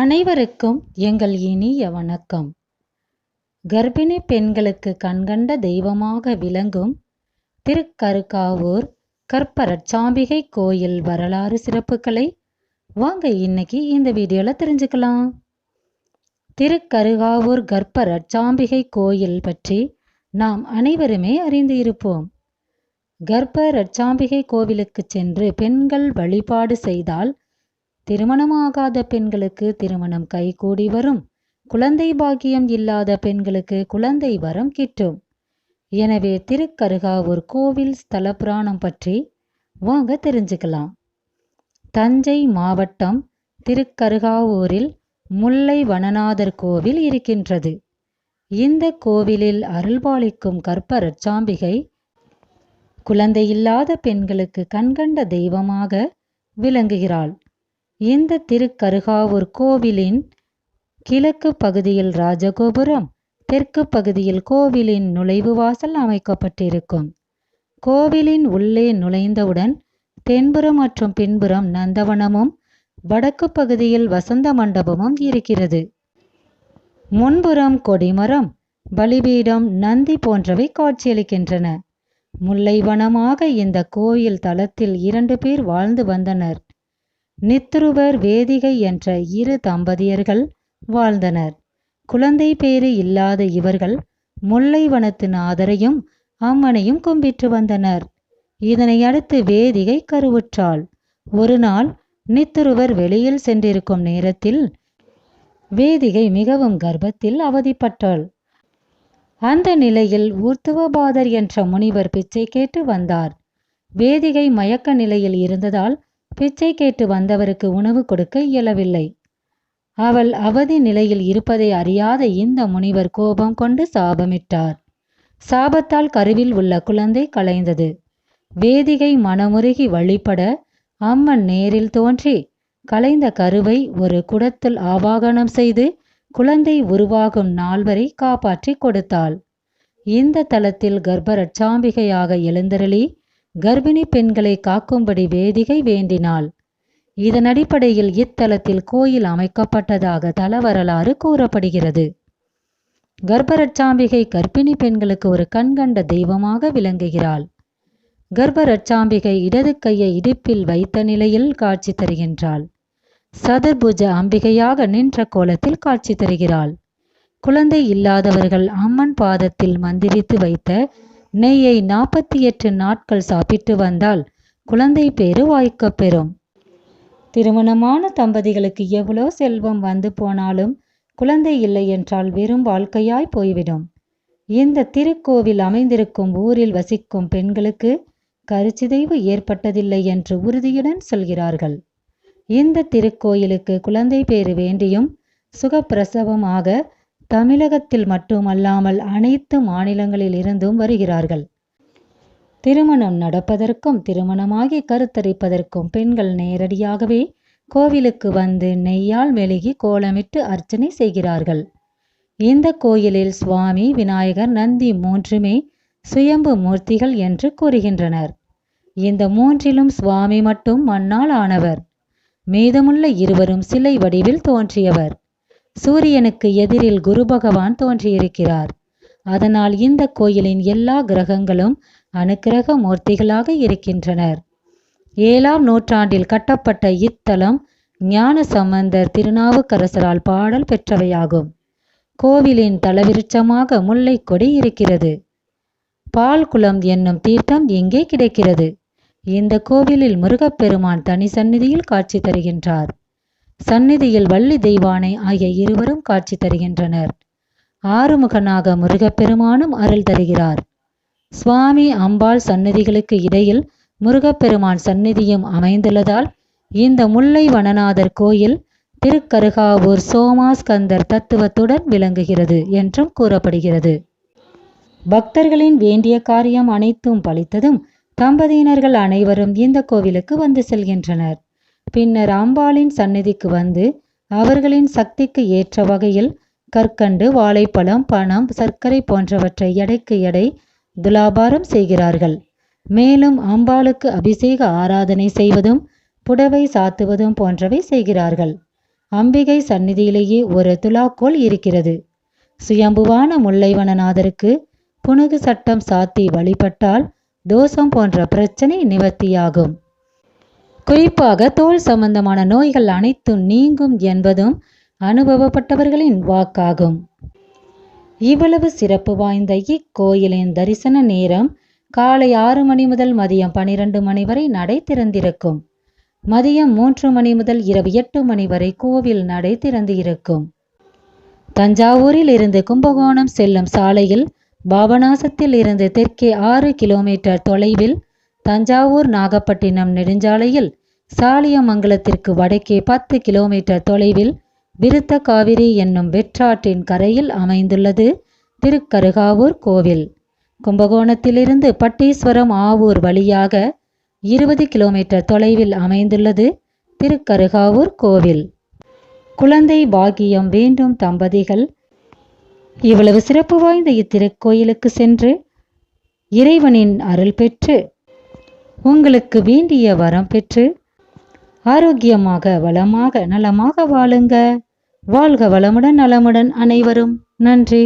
அனைவருக்கும் எங்கள் இனிய வணக்கம். கர்ப்பிணி பெண்களுக்கு கண்கண்ட தெய்வமாக விளங்கும் திருக்கருக்காவூர் கற்பரச்சாம்பிகை கோயில் வரலாறு சிறப்புகளை வாங்க இன்னைக்கு இந்த வீடியோவில் தெரிஞ்சுக்கலாம். திருக்கருகாவூர் கர்ப்பரட்சாம்பிகை கோயில் பற்றி நாம் அனைவருமே அறிந்து இருப்போம். கர்ப்ப ரட்சாம்பிகை கோவிலுக்கு சென்று பெண்கள் வழிபாடு செய்தால் திருமணமாகாத பெண்களுக்கு திருமணம் கைகூடி வரும். குழந்தை பாக்கியம் இல்லாத பெண்களுக்கு குழந்தை வரம் கிட்டும். எனவே திருக்கருகாவூர் கோவில் ஸ்தல புராணம் பற்றி வாங்க தெரிஞ்சுக்கலாம். தஞ்சை மாவட்டம் திருக்கருகாவூரில் முல்லை வனநாதர் கோவில் இருக்கின்றது. இந்த கோவிலில் அருள்பாலிக்கும் கற்பரச் சாம்பிகை குழந்தையில்லாத பெண்களுக்கு கண்கண்ட தெய்வமாக விளங்குகிறாள். இந்த திருக்கருகாவூர் கோவிலின் கிழக்கு பகுதியில் ராஜகோபுரம் தெற்கு பகுதியில் கோவிலின் நுழைவு வாசல் அமைக்கப்பட்டிருக்கும். கோவிலின் உள்ளே நுழைந்தவுடன் தென்புறம் மற்றும் பின்புறம் நந்தவனமும் வடக்கு பகுதியில் வசந்த மண்டபமும் இருக்கிறது. முன்புறம் கொடிமரம் பலிபீடம் நந்தி போன்றவை காட்சியளிக்கின்றன. முல்லைவனமாக இந்த கோயில் தலத்தில் இரண்டு பேர் வாழ்ந்து வந்தனர். நித்ருவர் வேதிகை என்ற இரு தம்பதியர்கள் வாழ்ந்தனர். குழந்தை பேறு இல்லாத இவர்கள் முல்லைவனத்து நாதரையும் அம்மனையும் கும்பிட்டு வந்தனர். இதனை அடுத்து வேதிகை கருவுற்றாள். ஒரு நாள் நித்துருவர் வெளியில் சென்றிருக்கும் நேரத்தில் வேதிகை மிகவும் கர்ப்பத்தில் அவதிப்பட்டாள். அந்த நிலையில் ஊர்த்துவபாதர் என்ற முனிவர் பிச்சை கேட்டு வந்தார். வேதிகை மயக்க நிலையில் இருந்ததால் பிச்சை கேட்டு வந்தவருக்கு உணவு கொடுக்க இயலவில்லை. அவள் அவதி நிலையில் இருப்பதை அறியாத இந்த முனிவர் கோபம் கொண்டு சாபமிட்டார். சாபத்தால் கருவில் உள்ள குழந்தை கலைந்தது வேதிகை மனமுருகி வழிபட அம்மன் நேரில் தோன்றி கலைந்த கருவை ஒரு குடத்தில் ஆவாகனம் செய்து குழந்தை உருவாகும் நால்வரை காப்பாற்றி கொடுத்தாள். இந்த தலத்தில் கர்ப்பரட்சாம்பிகையாக எழுந்தருளி கர்ப்பிணி பெண்களை காக்கும்படி வேதிகை வேண்டினாள். இதன் அடிப்படையில் இத்தலத்தில் கோயில் அமைக்கப்பட்டதாக தல வரலாறு கூறப்படுகிறது. கர்ப்பரட்சாம்பிகை கர்ப்பிணி பெண்களுக்கு ஒரு கண்கண்ட தெய்வமாக விளங்குகிறாள். கர்ப்பரட்சாம்பிகை இடது கையை இடுப்பில் வைத்த நிலையில் காட்சி தருகின்றாள். சதுர்புஜ அம்பிகையாக நின்ற கோலத்தில் காட்சி தருகிறாள். குழந்தை இல்லாதவர்கள் அம்மன் பாதத்தில் மந்திரித்து வைத்த நெய்யை நாற்பத்தி எட்டு நாட்கள் சாப்பிட்டு வந்தால் குழந்தை பேறு வாய்க்கப் பெறும். திருமணமான தம்பதிகளுக்கு எவ்வளோ செல்வம் வந்து போனாலும் குழந்தை இல்லை என்றால் வெறும் வாழ்க்கையாய் போய்விடும். இந்த திருக்கோவில் அமைந்திருக்கும் ஊரில் வசிக்கும் பெண்களுக்கு கருச்சிதைவு ஏற்பட்டதில்லை என்று உறுதியுடன் சொல்கிறார்கள். இந்த திருக்கோயிலுக்கு குழந்தை பேறு வேண்டியும் சுகப்பிரசவமாக தமிழகத்தில் மட்டுமல்லாமல் அனைத்து மாநிலங்களில் இருந்தும் வருகிறார்கள். திருமணம் நடப்பதற்கும் திருமணமாகி கருத்தரிப்பதற்கும் பெண்கள் நேரடியாகவே கோவிலுக்கு வந்து நெய்யால் மெழுகி கோலமிட்டு அர்ச்சனை செய்கிறார்கள். இந்த கோயிலில் சுவாமி விநாயகர் நந்தி மூன்றுமே சுயம்பு மூர்த்திகள் என்று கூறுகின்றனர். இந்த மூன்றிலும் சுவாமி மட்டும் மண்ணால் ஆனவர். மீதமுள்ள இருவரும் சிலை வடிவில் தோன்றியவர். சூரியனுக்கு எதிரில் குரு பகவான் தோன்றியிருக்கிறார். அதனால் இந்த கோயிலின் எல்லா கிரகங்களும் அனுக்கிரக மூர்த்திகளாக இருக்கின்றனர். ஏழாம் நூற்றாண்டில் கட்டப்பட்ட இத்தலம் ஞான சம்பந்தர் திருநாவுக்கரசரால் பாடல் பெற்றவையாகும். கோவிலின் தலவிருட்சமாக முல்லை கொடி இருக்கிறது பால்குளம் என்னும் தீர்த்தம் இங்கே கிடைக்கிறது. இந்த கோவிலில் முருகப்பெருமான் தனி சந்நிதியில் காட்சி தருகின்றார். சந்நிதியில் வள்ளி தெய்வானை ஆகிய இருவரும் காட்சி தருகின்றனர். ஆறுமுகனாக முருகப்பெருமானும் அருள் தருகிறார். சுவாமி அம்பாள் சந்நிதிகளுக்கு இடையில் முருகப்பெருமான் சந்நிதியும் அமைந்துள்ளதால் இந்த முல்லை வனநாதர் கோயில் திருக்கருகாவூர் சோமாஸ்கந்தர் தத்துவத்துடன் விளங்குகிறது என்றும் கூறப்படுகிறது. பக்தர்களின் வேண்டிய காரியம் அனைத்தும் பலித்ததும் தம்பதியினர்கள் அனைவரும் இந்த கோவிலுக்கு வந்து செல்கின்றனர். பின்னர் அம்பாளின் சந்நிதிக்கு வந்து அவர்களின் சக்திக்கு ஏற்ற வகையில் கற்கண்டு வாழைப்பழம் பணம் சர்க்கரை போன்றவற்றை எடைக்கு எடை துலாபாரம் செய்கிறார்கள். மேலும் அம்பாளுக்கு அபிஷேக ஆராதனை செய்வதும் புடவை சாத்துவதும் போன்றவை செய்கிறார்கள். அம்பிகை சந்நிதியிலேயே ஒரு துலாக்கோல் இருக்கிறது. சுயம்புவான முல்லைவனநாதருக்கு புனுகு சட்டம் சாத்தி வழிபட்டால் தோஷம் போன்ற பிரச்சனை நிவர்த்தியாகும். குறிப்பாக தோல் சம்பந்தமான நோய்கள் அனைத்தும் நீங்கும் என்பதும் அனுபவப்பட்டவர்களின் வாக்காகும். இவ்வளவு சிறப்பு வாய்ந்த இக்கோயிலின் தரிசன நேரம் காலை ஆறு மணி முதல் மதியம் பனிரெண்டு மணி வரை நடை திறந்திருக்கும் மதியம் மூன்று மணி முதல் இரவு எட்டு மணி வரை கோவில் நடை திறந்து இருக்கும் தஞ்சாவூரில் இருந்து கும்பகோணம் செல்லும் சாலையில் பாபநாசத்தில் இருந்து தெற்கே ஆறு கிலோமீட்டர் தொலைவில் தஞ்சாவூர் நாகப்பட்டினம் நெடுஞ்சாலையில் சாலியமங்கலத்திற்கு வடக்கே பத்து கிலோமீட்டர் தொலைவில் விருத்த காவிரி என்னும் வெற்றாற்றின் கரையில் அமைந்துள்ளது திருக்கருகாவூர் கோவில். கும்பகோணத்திலிருந்து பட்டீஸ்வரம் ஆவூர் வழியாக இருபது கிலோமீட்டர் தொலைவில் அமைந்துள்ளது திருக்கருகாவூர் கோவில். குழந்தை பாக்கியம் வேண்டும் தம்பதிகள். இவ்வளவு சிறப்பு வாய்ந்த இத்திருக்கோயிலுக்கு சென்று இறைவனின் அருள் பெற்று உங்களுக்கு வேண்டிய வரம் பெற்று ஆரோக்கியமாக வளமாக நலமாக வாழுங்க. வாழ்க வளமுடன் நலமுடன் அனைவரும். நன்றி.